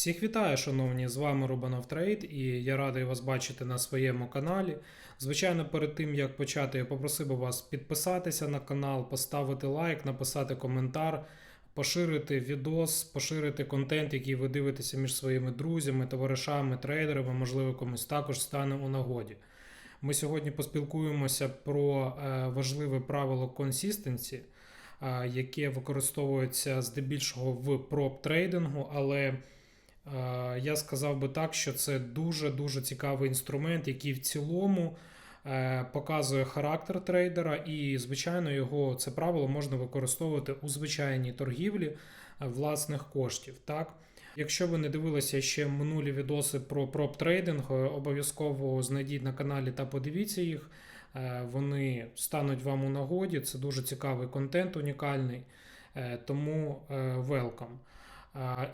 Всіх вітаю, шановні! З вами Рубанов Трейд, і я радий вас бачити на своєму каналі. Звичайно, перед тим як почати, я попросив би вас підписатися на канал, поставити лайк, написати коментар, поширити відос, поширити контент, який ви дивитеся між своїми друзями, товаришами, трейдерами, можливо, комусь також стане у нагоді. Ми сьогодні поспілкуємося про е, важливе правило консістенці, е, яке використовується здебільшого в проб трейдингу, але я сказав би так, що це дуже дуже цікавий інструмент, який в цілому е, показує характер трейдера, і, звичайно, його це правило можна використовувати у звичайній торгівлі е, власних коштів. Так? Якщо ви не дивилися ще минулі відоси про проб трейдинг, е, обов'язково знайдіть на каналі та подивіться їх. Е, Вони стануть вам у нагоді. Це дуже цікавий контент, унікальний. Е, Тому е, welcome.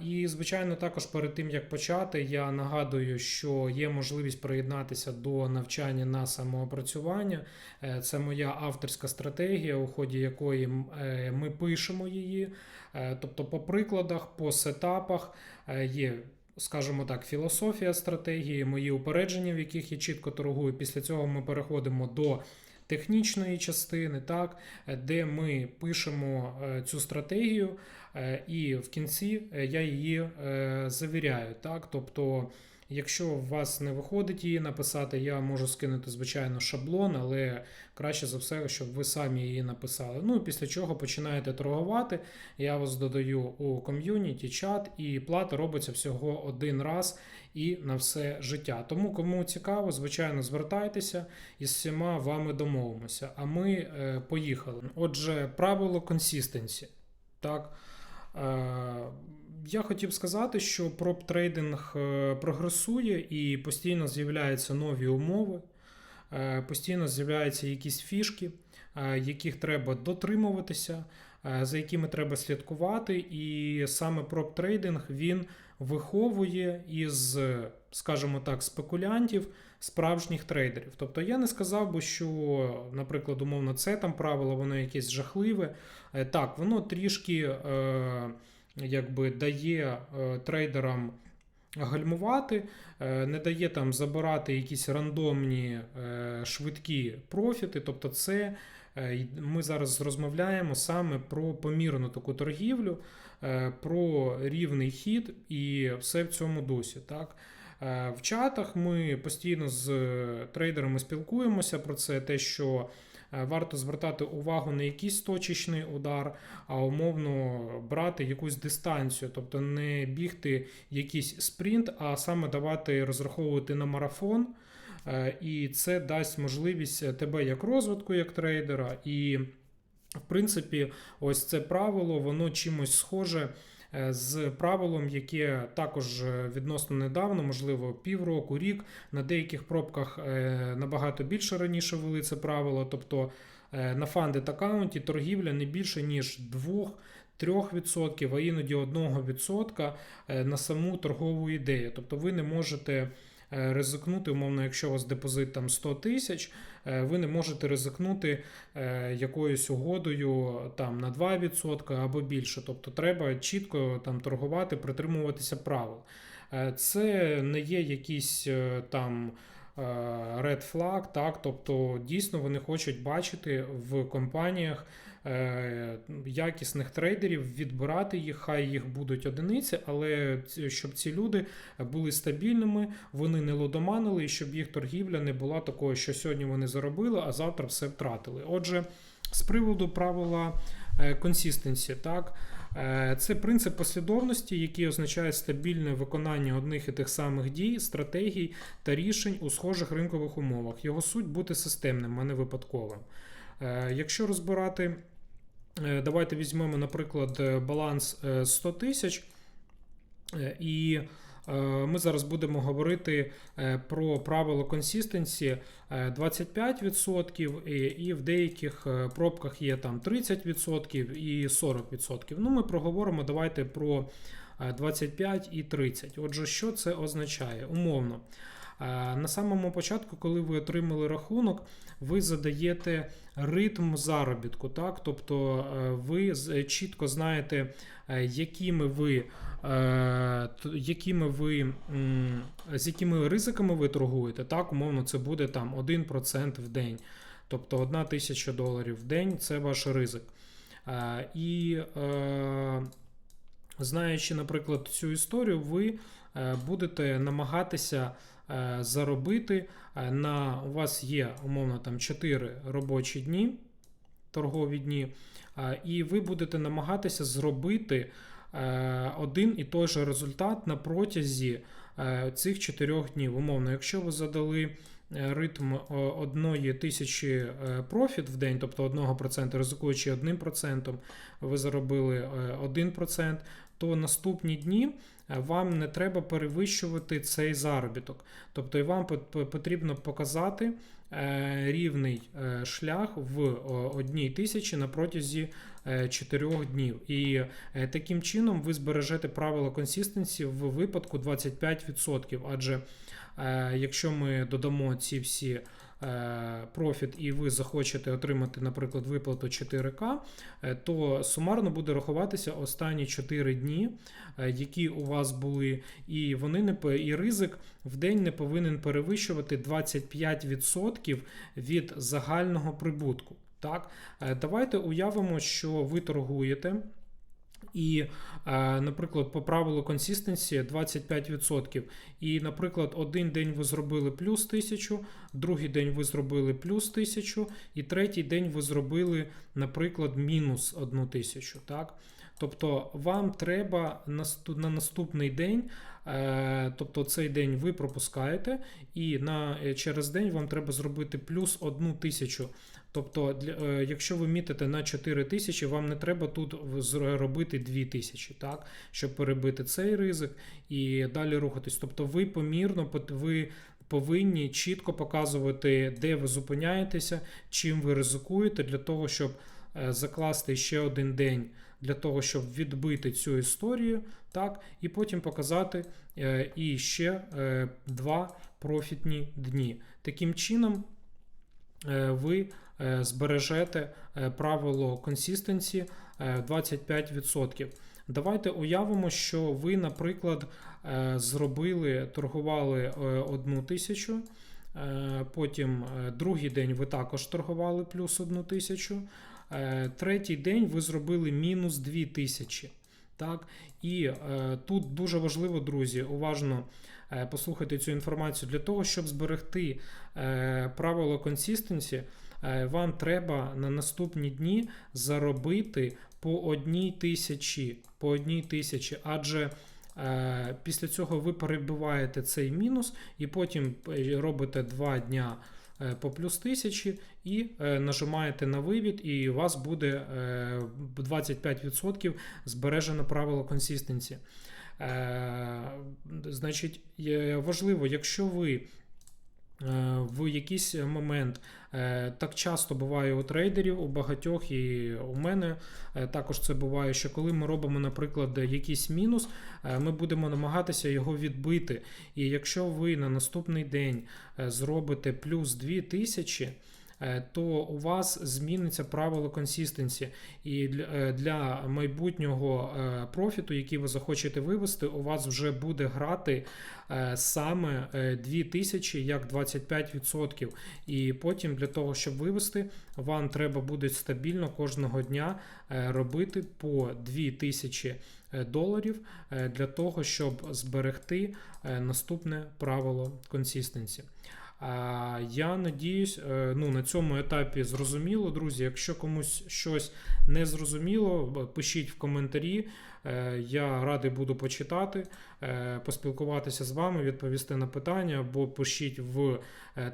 І, звичайно, також перед тим як почати, я нагадую, що є можливість приєднатися до навчання на самоопрацювання. Е, Це моя авторська стратегія, у ході якої е, ми пишемо її. Е, Тобто, по прикладах, по сетапах є. Скажімо так, філософія стратегії, мої упередження, в яких я чітко торгую. Після цього ми переходимо до технічної частини, так, е, де ми пишемо е, цю стратегію, е, і в кінці я її завіряю. Так? Тобто, якщо у вас не виходить її написати, я можу скинути, звичайно, шаблон, але краще за все, щоб ви самі її написали. Ну, після чого починаєте торгувати. Я вас додаю у ком'юніті, чат, і плата робиться всього один раз і на все життя. Тому, кому цікаво, звичайно, звертайтеся і з всіма вами домовимося. А ми е, поїхали. Отже, правило консістенсі. Так. Е, я хотів сказати, що проб трейдинг е, прогресує і постійно з'являються нові умови, е, постійно з'являються якісь фішки, яких треба дотримуватися, за якими треба слідкувати. І саме проб трейдинг він виховує із, скажімо так, спекулянтів справжніх трейдерів. Тобто я не сказав би, що, наприклад, умовно, це там правило, воно якесь жахливе. Е, Так, воно трішки е, якби дає е, трейдерам гальмувати, не дає там забирати якісь рандомні швидкі профіти. Тобто, це ми зараз розмовляємо саме про помірну таку торгівлю, е, про рівний хід і все в цьому дусі. Так? Е, В чатах ми постійно з е, трейдерами спілкуємося про це, те, що е, варто звертати увагу на якийсь точечний удар, а умовно брати якусь дистанцію, тобто не бігти якийсь спринт, а саме давати розраховувати на марафон. Е, І це дасть можливість тебе як розвитку, як трейдера. І, в принципі, ось це правило, воно чимось схоже е, з правилом, яке також е, відносно недавно, можливо, півроку, рік, на деяких пробках е, набагато більше раніше ввели це правило. Тобто е, на фандед аккаунті торгівля не більше, ніж 2-3%, а іноді 1% е, на саму торгову ідею. Тобто ви не можете е, ризикнути, умовно, якщо у вас депозит там 100 тисяч, е, ви не можете ризикнути е, якоюсь угодою там на 2% або більше. Тобто треба чітко там торгувати, притримуватися правил. Е, Це не є якісь е, там е, red flag, так, тобто дійсно вони хочуть бачити в компаніях е, якісних трейдерів, відбирати їх, хай їх будуть одиниці, але щоб ці люди були стабільними, вони не лудоманили, і щоб їх торгівля не була такою, що сьогодні вони заробили, а завтра все втратили. Отже, з приводу правила консістенсі, так. Е, Це принцип послідовності, який означає стабільне виконання одних і тих самих дій, стратегій та рішень у схожих ринкових умовах. Його суть бути системним, а не випадковим. Е, Якщо розбирати, е, давайте візьмемо, наприклад, е, баланс е, 100 тисяч. Е, І е, ми зараз будемо говорити е, про правило консістенсі е, 25%, і, і в деяких е, пробках є там 30% і 40%. Ну, ми проговоримо давайте про е, 25 і 30. Отже, що це означає? Умовно. Е, На самому початку, коли ви отримали рахунок, ви задаєте ритм заробітку. Так? Тобто е, ви чітко знаєте, е, якими ви, е, якими ви, з якими ризиками ви торгуєте. Так, умовно, це буде там 1% в день. Тобто 1 тисяча доларів в день це ваш ризик. Е, І е, знаючи, наприклад, цю історію, ви е, будете намагатися е, заробити е, на у вас є умовно там 4 робочі дні, торгові дні, е, і ви будете намагатися зробити е, один і той же результат на протязі е, цих 4 днів. Умовно, якщо ви задали е, ритм е, одної тисячі е, профіт в день, тобто 1%, ризикуючи 1%, ви заробили е, 1%, то наступні дні е, вам не треба перевищувати цей заробіток. Тобто вам пот- пот- потрібно показати е, рівний е, шлях в одній тисячі на протязі 4 днів. І е, таким чином ви збережете правило консистенції в випадку 25%. Адже е, якщо ми додамо ці всі е, профіт і ви захочете отримати, наприклад, виплату 4К, е, то сумарно буде рахуватися останні 4 дні, е, які у вас були, і вони не і ризик в день не повинен перевищувати 25% від загального прибутку. Так, Е, давайте уявимо, що ви торгуєте. І, е, наприклад, по правилу консистенції 25%. І, наприклад, один день ви зробили плюс 1000, другий день ви зробили плюс 1000, і третій день ви зробили, наприклад, мінус 1000. Так? Тобто вам треба на наступний день, е, тобто цей день ви пропускаєте, і на, е, через день вам треба зробити плюс 1000. Тобто, для, е, якщо ви мітите на 4 тисячі, вам не треба тут зробити 2 тисячі, так, щоб перебити цей ризик і далі рухатись. Тобто ви помірно ви повинні чітко показувати, де ви зупиняєтеся, чим ви ризикуєте, для того, щоб закласти ще один день для того, щоб відбити цю історію, так, і потім показати е, і ще е, два профітні дні. Таким чином, е, ви е, збережете е, правило консистенції е, 25%. Давайте уявимо, що ви, наприклад, е, зробили, торгували е, одну тисячу, е, потім другий день ви також торгували плюс одну тисячу, третій день ви зробили мінус 2 тисячі. Так? І е, тут дуже важливо, друзі, уважно е, послухайте цю інформацію. Для того, щоб зберегти е, правило консистенції, е, вам треба на наступні дні заробити по одній тисячі, по одній тисячі, адже е, після цього ви перебиваєте цей мінус і потім е, робите 2 дня е, по плюс тисячі і е, нажимаєте на вивід, і у вас буде е, 25% збережено правило консистенції. Е, Значить, важливо, якщо ви е, в якийсь момент е, так часто буває у трейдерів, у багатьох і у мене е, також це буває, що коли ми робимо, наприклад, якийсь мінус, е, ми будемо намагатися його відбити. І якщо ви на наступний день е, зробите плюс 2000, е, то у вас зміниться правило консистенції. І для, е, майбутнього е, профіту, який ви захочете вивести, у вас вже буде грати е, саме е, 2000 як 25%. І потім для того, щоб вивести, вам треба буде стабільно кожного дня е, робити по 2000 е, доларів е, для того, щоб зберегти е, наступне правило консистенції. Я надіюсь, е, ну на цьому етапі зрозуміло, друзі. Якщо комусь щось не зрозуміло, пишіть в коментарі. Е, Я радий буду почитати, е, поспілкуватися з вами, відповісти на питання, або пишіть в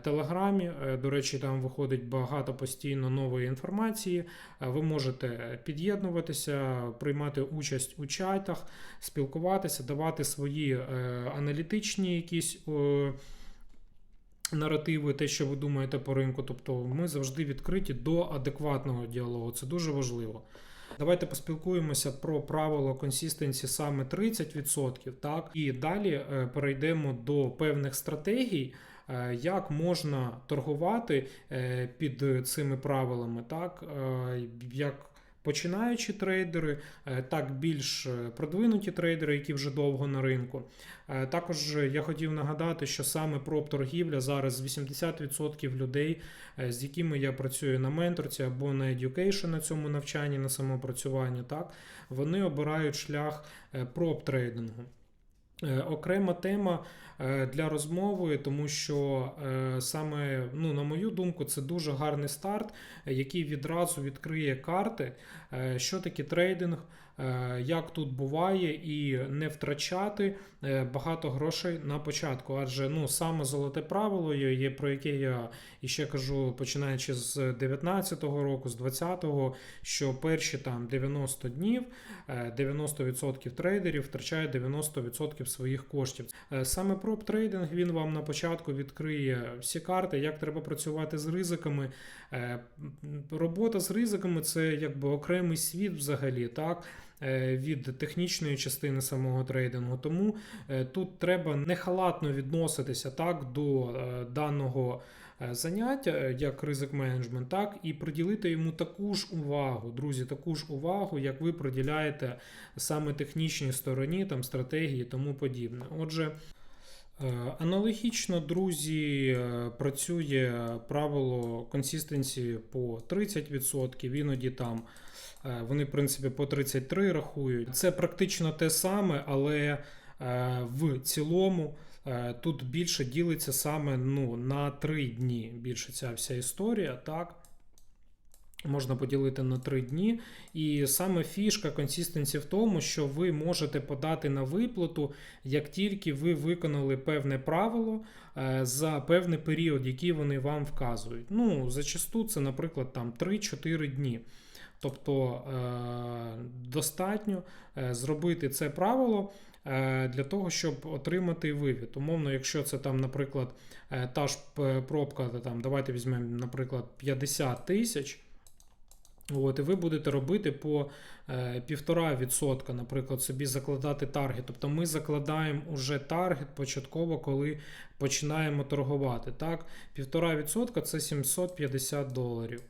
телеграмі. До речі, там виходить багато постійно нової інформації. Ви можете під'єднуватися, приймати участь у чатах, спілкуватися, давати свої аналітичні якісь. Наративи, те, що ви думаєте по ринку. Тобто ми завжди відкриті до адекватного діалогу. Це дуже важливо. Давайте поспілкуємося про правило консистенсі саме 30%, так і далі е, перейдемо до певних стратегій. е, Як можна торгувати е, під цими правилами, так як починаючі трейдери, е, так більш е, продвинуті трейдери, які вже довго на ринку. Е, Також я хотів нагадати, що саме проб-торгівля зараз 80% людей, з якими я працюю на менторці або на education на цьому навчанні, на самопрацюванні, так, вони обирають шлях е, проб-трейдингу. Е, Окрема тема е, для розмови, тому що е, саме, ну, на мою думку, це дуже гарний старт, який відразу відкриє карти, що таке трейдинг, як тут буває, і не втрачати е, багато грошей на початку. Адже ну, саме золоте правило, є, про яке я іще кажу, починаючи з 19-го року, з 20-го, що перші там 90 днів е, 90% трейдерів втрачають 90% своїх коштів. Е, Саме проб трейдинг він вам на початку відкриє всі карти, як треба працювати з ризиками. Е, Робота з ризиками це якби окремий світ взагалі, так. Е, Від технічної частини самого трейдингу, тому е, тут треба не халатно відноситися так до е, даного заняття, як ризик менеджмент, так і приділити йому таку ж увагу, друзі, таку ж увагу, як ви приділяєте саме технічній стороні, там стратегії і тому подібне. Отже. Аналогічно, друзі, працює правило консистенції по 30%, іноді там вони, в принципі, по 33 рахують. Це практично те саме, але е, в цілому е, тут більше ділиться саме ну, на 3 дні. Більше ця вся історія, так. Можна поділити на 3 дні. І саме фішка консистенції в тому, що ви можете подати на виплату, як тільки ви виконали певне правило е, за певний період, який вони вам вказують. Ну, зачасту це, наприклад, там 3-4 дні. Тобто е, достатньо е, зробити це правило е, для того, щоб отримати вивід. Умовно, якщо це там, наприклад, та ж пробка, там, давайте візьмемо, наприклад, 50 тисяч. От, і ви будете робити по е, 1,5%, наприклад, собі закладати таргет. Тобто ми закладаємо уже таргет початково, коли починаємо торгувати. Так, 1,5% це 750 доларів.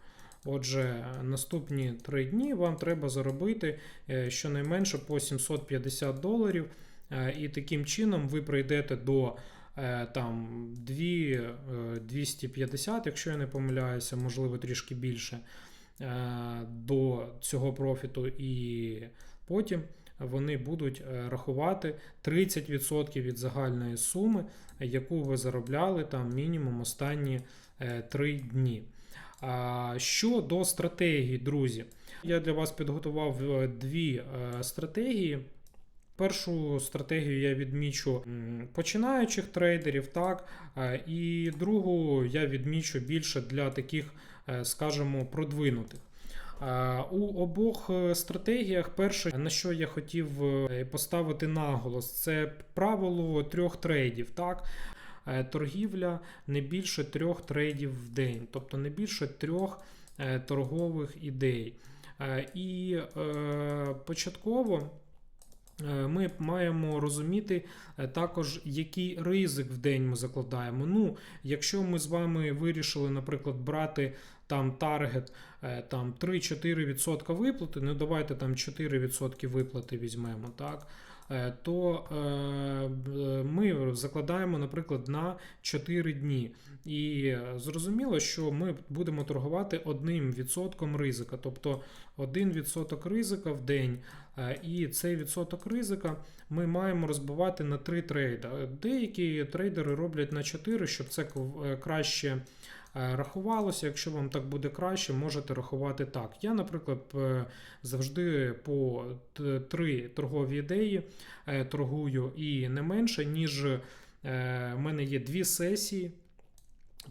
Отже, наступні 3 дні вам треба заробити е, щонайменше по 750 доларів, е, і таким чином ви прийдете до е, там 2, е, 250, якщо я не помиляюся, можливо трішки більше до цього профіту, і потім вони будуть рахувати 30% від загальної суми, яку ви заробляли там мінімум останні 3 дні. Щодо стратегії, друзі, я для вас підготував е, дві е, стратегії. Першу стратегію я відмічу починаючих трейдерів, так, е, і другу я відмічу більше для таких, скажімо, продвинутих. У обох стратегіях перше, на що я хотів поставити наголос, це правило трьох трейдів. Так? Е, Торгівля не більше трьох трейдів в день, тобто не більше трьох е, торгових ідей. Е, І початково ми маємо розуміти також, який ризик в день ми закладаємо. Ну, якщо ми з вами вирішили, наприклад, брати там таргет там 3-4% виплати, ну давайте там 4% виплати візьмемо, так? Е, То е, ми закладаємо, наприклад, на 4 дні. І зрозуміло, що ми будемо торгувати одним відсотком ризика, тобто 1% ризика в день. Е, І цей відсоток ризика ми маємо розбивати на 3 трейда. Деякі трейдери роблять на 4, щоб це краще рахувалося. Якщо вам так буде краще, можете рахувати так. Я, наприклад, е, завжди по три торгові ідеї е, торгую і не менше, ніж е, в мене є дві сесії.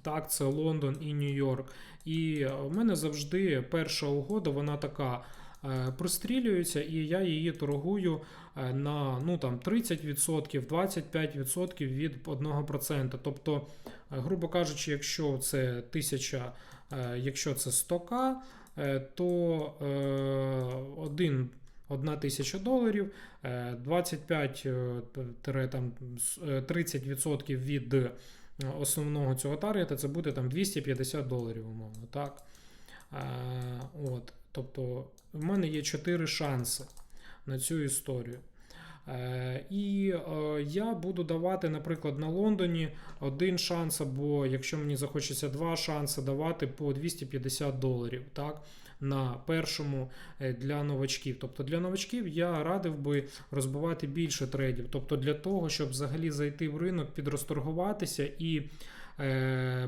Так, це Лондон і Нью-Йорк. І в мене завжди перша угода, вона така е, прострілюється, і я її торгую е, на ну, там, 30%, 25% від 1%. Тобто, е, грубо кажучи, якщо це 1000, е, якщо це 100к, е, то е, один, одна тисяча доларів, е, 25 е, тире там с- е, 30% від е, основного цього таргета це буде там 250 доларів, умовно. Так? Е, от, тобто, в мене є 4 шанси на цю історію. Е, І е, я буду давати, наприклад, на Лондоні один шанс, або якщо мені захочеться два шанси, давати по 250 доларів. Так? На першому е, для новачків. Тобто для новачків я радив би розбивати більше трейдів. Тобто для того, щоб взагалі зайти в ринок, підрозторгуватися і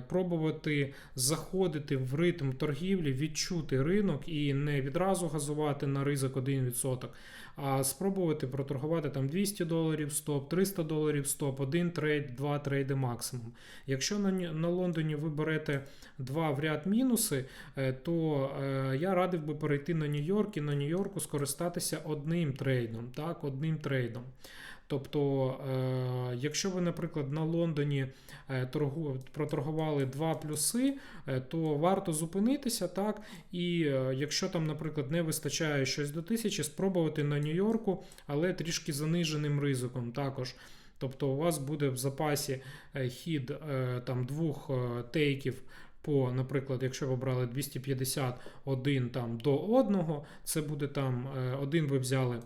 пробувати заходити в ритм торгівлі, відчути ринок і не відразу газувати на ризик 1%, а спробувати проторгувати там 200 доларів стоп, 300 доларів стоп, один трейд, два трейди максимум. Якщо на, на Лондоні ви берете два в ряд мінуси, е, то е, я радив би перейти на Нью-Йорк і на Нью-Йорку скористатися одним трейдом, так, одним трейдом. Тобто, е, якщо ви, наприклад, на Лондоні е, торгу, проторгували два плюси, е, то варто зупинитися, так, і якщо там, наприклад, не вистачає щось до тисячі, спробувати на Нью-Йорку, але трішки заниженим ризиком також. Тобто у вас буде в запасі хід там двох тейків. По, наприклад, якщо ви брали 251 там до одного, це буде там один ви взяли.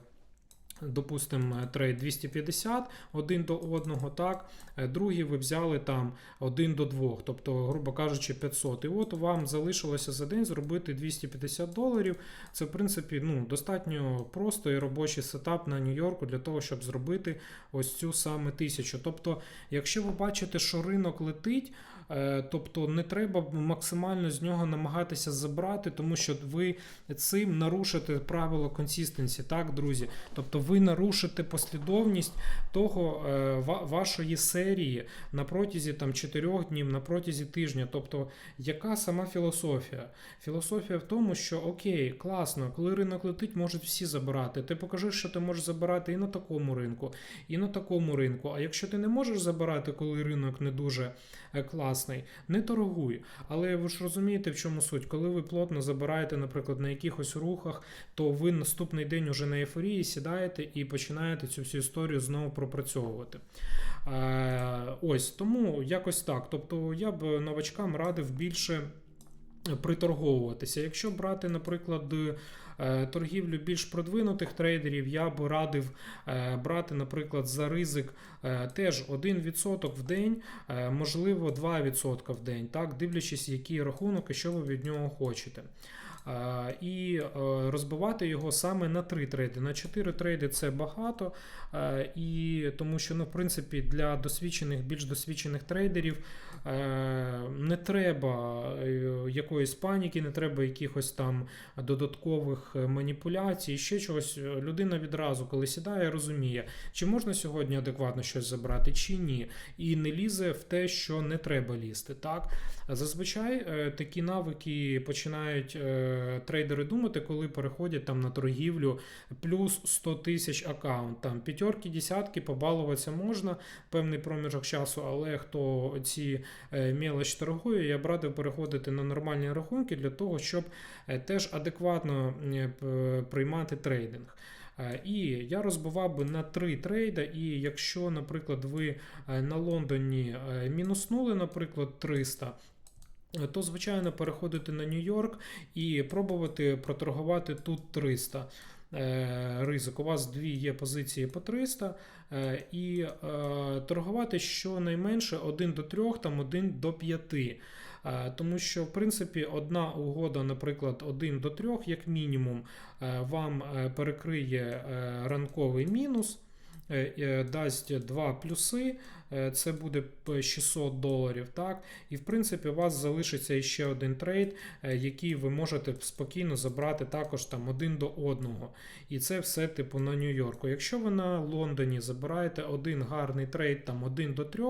Допустимо, трейд 250 один до одного, так, Е, другий ви взяли там один до двох, тобто, грубо кажучи, 500. І от вам залишилося за день зробити 250 доларів. Це, в принципі, ну, достатньо просто і робочий сетап на Нью-Йорку для того, щоб зробити ось цю саме тисячу. Тобто, якщо ви бачите, що ринок летить, е, тобто не треба максимально з нього намагатися забрати, тому що ви цим нарушите правило консистенсі, так, друзі? Тобто ви нарушите послідовність того е, вашої серії на протязі там 4 днів, на протязі тижня. Тобто, яка сама філософія? Філософія в тому, що окей, класно, коли ринок летить, можуть всі забирати. Ти покажи, що ти можеш забирати і на такому ринку, і на такому ринку. А якщо ти не можеш забирати, коли ринок не дуже е, класний, не торгуй. Але ви ж розумієте, в чому суть? Коли ви плотно забираєте, наприклад, на якихось рухах, то ви наступний день уже на ейфорії сідаєте і починаєте цю всю історію знову пропрацьовувати. Е, ось тому якось так. Тобто я б новачкам радив більше приторговуватися. Якщо брати, наприклад, е, торгівлю більш продвинутих трейдерів, я би радив е, брати, наприклад, за ризик е, теж 1% в день, е, можливо, 2% в день, так, дивлячись, який рахунок і що ви від нього хочете. Е, І е, розбивати його саме на три трейди. На 4 трейди це багато, е, і тому що, ну, в принципі, для досвідчених, більш досвідчених трейдерів не треба якоїсь паніки, не треба якихось там додаткових маніпуляцій, ще чогось. Людина відразу, коли сідає, розуміє, чи можна сьогодні адекватно щось забрати, чи ні. І не лізе в те, що не треба лізти. Так? Зазвичай такі навики починають трейдери думати, коли переходять там на торгівлю плюс 100 тисяч аккаунт. Там п'ятерки, десятки, побалуватися можна певний проміжок часу, але хто ці е, торгує, я б радив переходити на нормальні рахунки для того, щоб е, теж адекватно е, приймати трейдинг. І я розбивав би на три трейда, і якщо, наприклад, ви на Лондоні мінуснули, наприклад, 300, е, то, звичайно, переходити на Нью-Йорк і пробувати проторгувати тут 300. Е, Ризик. У вас дві є позиції по 300, е, і е, торгувати щонайменше 1 до 3, там 1 до 5. Е, Тому що, в принципі, одна угода, наприклад, 1 до 3, як мінімум, вам перекриє ранковий мінус, дасть два плюси, е, це буде 600 доларів. Так? І в принципі, у вас залишиться ще один трейд, е, який ви можете спокійно забрати також там один до одного. І це все типу на Нью-Йорку. Якщо ви на Лондоні забираєте один гарний трейд, там 1 до 3,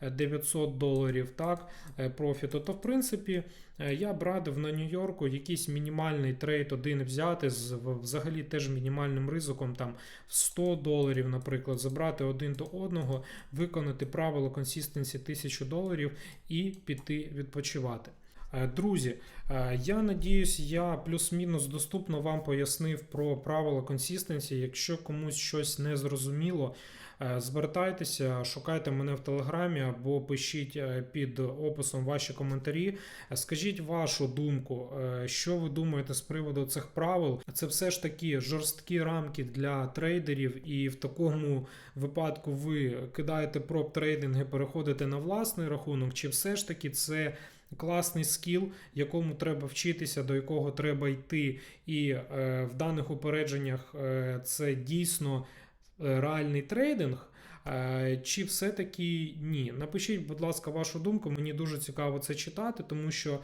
е, 900 доларів так, е, профіту, то в принципі е, я б радив на Нью-Йорку якийсь мінімальний трейд один взяти з взагалі теж мінімальним ризиком там 100 доларів, наприклад, забрати один до одного, виконати правило консистенсі 1000 доларів і піти відпочивати. Е, Друзі, е, я надіюсь, я плюс-мінус доступно вам пояснив про правила консистенції. Якщо комусь щось не зрозуміло, е, звертайтеся, шукайте мене в телеграмі або пишіть е, під описом ваші коментарі. Е, Скажіть вашу думку, е, що ви думаєте з приводу цих правил. Це все ж таки жорсткі рамки для трейдерів, і в такому випадку ви кидаєте проб трейдинги, переходите на власний рахунок, чи все ж таки це класний скіл, якому треба вчитися, до якого треба йти, і е, в даних упередженнях е, це дійсно е, реальний трейдинг. Е, Чи все-таки ні? Напишіть, будь ласка, вашу думку. Мені дуже цікаво це читати, тому що е,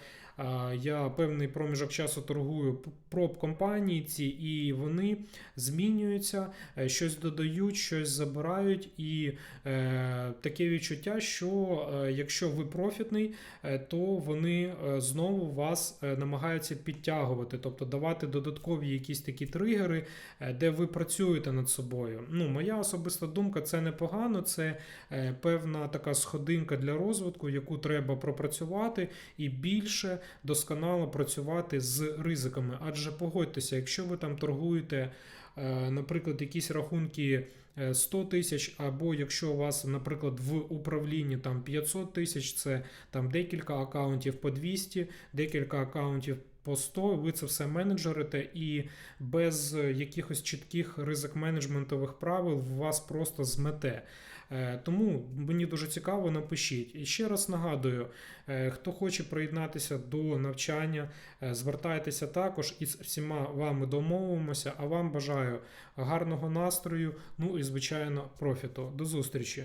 я певний проміжок часу торгую проб компанії ці, і вони змінюються, е, щось додають, щось забирають. І е, таке відчуття, що е, якщо ви профітний, то вони знову вас намагаються підтягувати, тобто давати додаткові якісь такі тригери, де ви працюєте над собою. Ну, моя особиста думка, це непогано, це певна така сходинка для розвитку, яку треба пропрацювати і більше досконало працювати з ризиками. Адже погодьтеся, якщо ви там торгуєте, е, наприклад, якісь рахунки. е, 100 тисяч, або якщо у вас, наприклад, в управлінні там 500 тисяч, це там декілька акаунтів по 200, декілька акаунтів по 100, ви це все менеджерите, і без е, якихось чітких ризик менеджментових правил вас просто змете. Е, Тому мені дуже цікаво, напишіть. І ще раз нагадую, е, хто хоче приєднатися до навчання, е, звертайтеся також і з всіма вами домовимося. А вам бажаю гарного настрою, ну і звичайно профіту. До зустрічі!